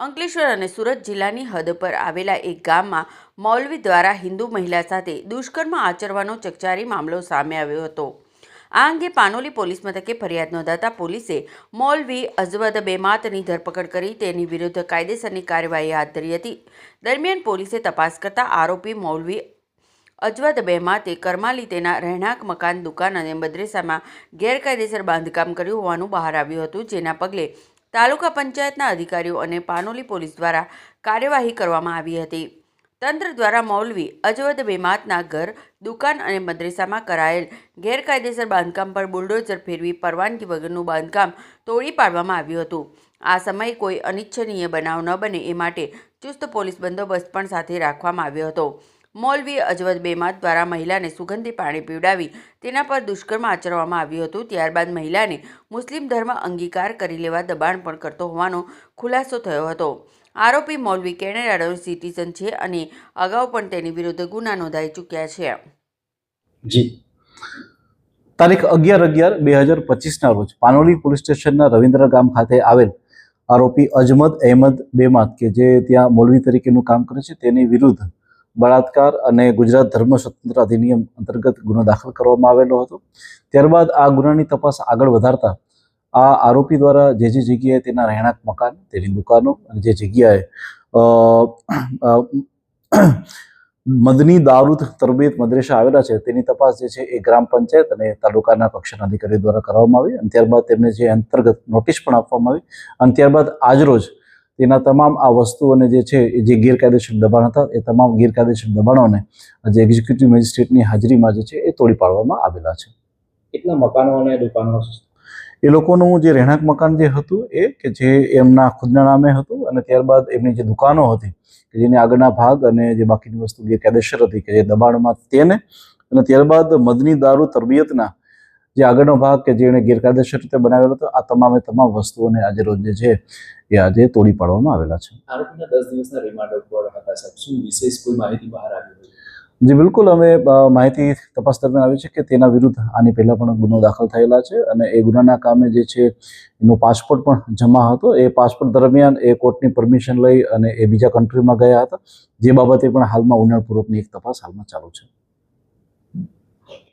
અંકલેશ્વર અને સુરત જિલ્લાની હદ પર આવેલા એક ગામમાં મૌલવી દ્વારા હિન્દુ મહિલા સાથે દુષ્કર્મ આચરવાનો ચકચારી મામલો સામે આવ્યો હતો. આ અંગે પાનોલી પોલીસ મથકે ફરિયાદ નોંધાતા પોલીસે મૌલવી અઝવદ બેમાતની ધરપકડ કરી તેની વિરુદ્ધ કાયદેસરની કાર્યવાહી હાથ ધરી હતી. દરમિયાન પોલીસે તપાસ કરતા આરોપી મૌલવી અજવદ બેમાતે કરમાલી તેના રહેણાંક, મકાન, દુકાન અને મદ્રેસામાં ગેરકાયદેસર બાંધકામ કર્યું હોવાનું બહાર આવ્યું હતું, જેના પગલે તાલુકા પંચાયતના અધિકારીઓ અને પાનોલી પોલીસ દ્વારા કાર્યવાહી કરવામાં આવી હતી. તંત્ર દ્વારા મૌલવી અજવદ બેમાતના ઘર, દુકાન અને મદ્રેસામાં કરાયેલ ગેરકાયદેસર બાંધકામ પર બુલડોઝર ફેરવી પરવાનગી વગરનું બાંધકામ તોડી પાડવામાં આવ્યું હતું. આ સમયે કોઈ અનિચ્છનીય બનાવ ન બને એ માટે ચુસ્ત પોલીસ બંદોબસ્ત પણ સાથે રાખવામાં આવ્યો હતો. મૌલવી અજવદ બેમાત દ્વારા મહિલાને સુગંધી પાણી પીવડાવી તેના પર દુષ્કર્મ આચરવામાં આવ્યું હતું. ત્યારબાદ મહિલાને મુસ્લિમ ધર્મ અંગીકાર કરી લેવા દબાણ પણ કરતો હોવાનો ખુલાસો થયો હતો. આરોપી મૌલવી કેનેડાનો સિટીઝન છે અને અગાઉ પણ તેની વિરુદ્ધ ગુના નોંધાઈ ચૂક્યા છે. જી. તારીખ અગિયાર અગિયાર બે હજાર પચીસના રોજ પાનોલી પોલીસ સ્ટેશનના રવિન્દ્ર ગામ ખાતે આવેલ આરોપી અજમદ અહેમદ બેમાત, કે જે ત્યાં મૌલવી તરીકેનું કામ કરે છે, તેની વિરુદ્ધ બળાત્કાર અને ગુજરાત ધર્મ સ્વતંત્ર અધિનિયમ અંતર્ગત ગુનો દાખલ કરવામાં આવેલો હતો. ત્યારબાદ આ ગુનાની તપાસ આગળ વધારતા આ આરોપી દ્વારા જે જે જગ્યાએ તેના રહેણાંક મકાન, તેની દુકાનો અને જે જગ્યાએ મદની દારૂદ તરબીયત મદ્રેસા આવેલા છે, તેની તપાસ જે છે એ ગ્રામ પંચાયત અને તાલુકાના કક્ષાના અધિકારી દ્વારા કરવામાં આવી અને ત્યારબાદ તેમને જે અંતર્ગત નોટિસ પણ આપવામાં આવી અને ત્યારબાદ આજરોજ તેના તમામ આ વસ્તુઓને જે છે એ જે ગેરકાયદેસર દબાણ હતા એ તમામ ગેરકાયદેસર દબાણોને જે એક્ઝિક્યુટિવ મેજિસ્ટ્રેટની હાજરીમાં જે છે એ તોડી પાડવામાં આવેલા છે. કેટલા મકાનો અને દુકાનો એ લોકોનું જે રહેણાંક મકાન જે હતું એ કે જે એમના ખુદના નામે હતું અને ત્યારબાદ એમની જે દુકાનો હતી કે જેની આગળના ભાગ અને જે બાકીની વસ્તુ ગેરકાયદેસર હતી કે જે દબાણમાં તેને અને ત્યારબાદ મદની દારૂ તરબિયતના જે આગળનો ભાગ કે જેણે ગેરકાયદેસર રીતે બનાવેલો હતો આ તમામે તમામ વસ્તુઓને આજે રોજ જે છે એ આજે તોડી પાડવામાં આવેલા છે. આરોપીના દસ દિવસના રિમાન્ડ ઉપર હતા સાહેબ. શું વિશેષ કોઈ માહિતી બહાર આવી જી બિલકુલ અમે માહિતી તપાસ દરમિયાન આવી છે કે તેના વિરુદ્ધ આની પહેલા પણ ગુનો દાખલ થયેલા છે અને એ ગુનાના કામે જે છે એનો પાસપોર્ટ પણ જમા હતો. એ પાસપોર્ટ દરમિયાન એ કોર્ટની પરમિશન લઈ અને એ બીજા કન્ટ્રીમાં ગયા હતા. જે બાબતે પણ હાલમાં ઉનાળપૂર્વકની એક તપાસ હાલમાં ચાલુ છે.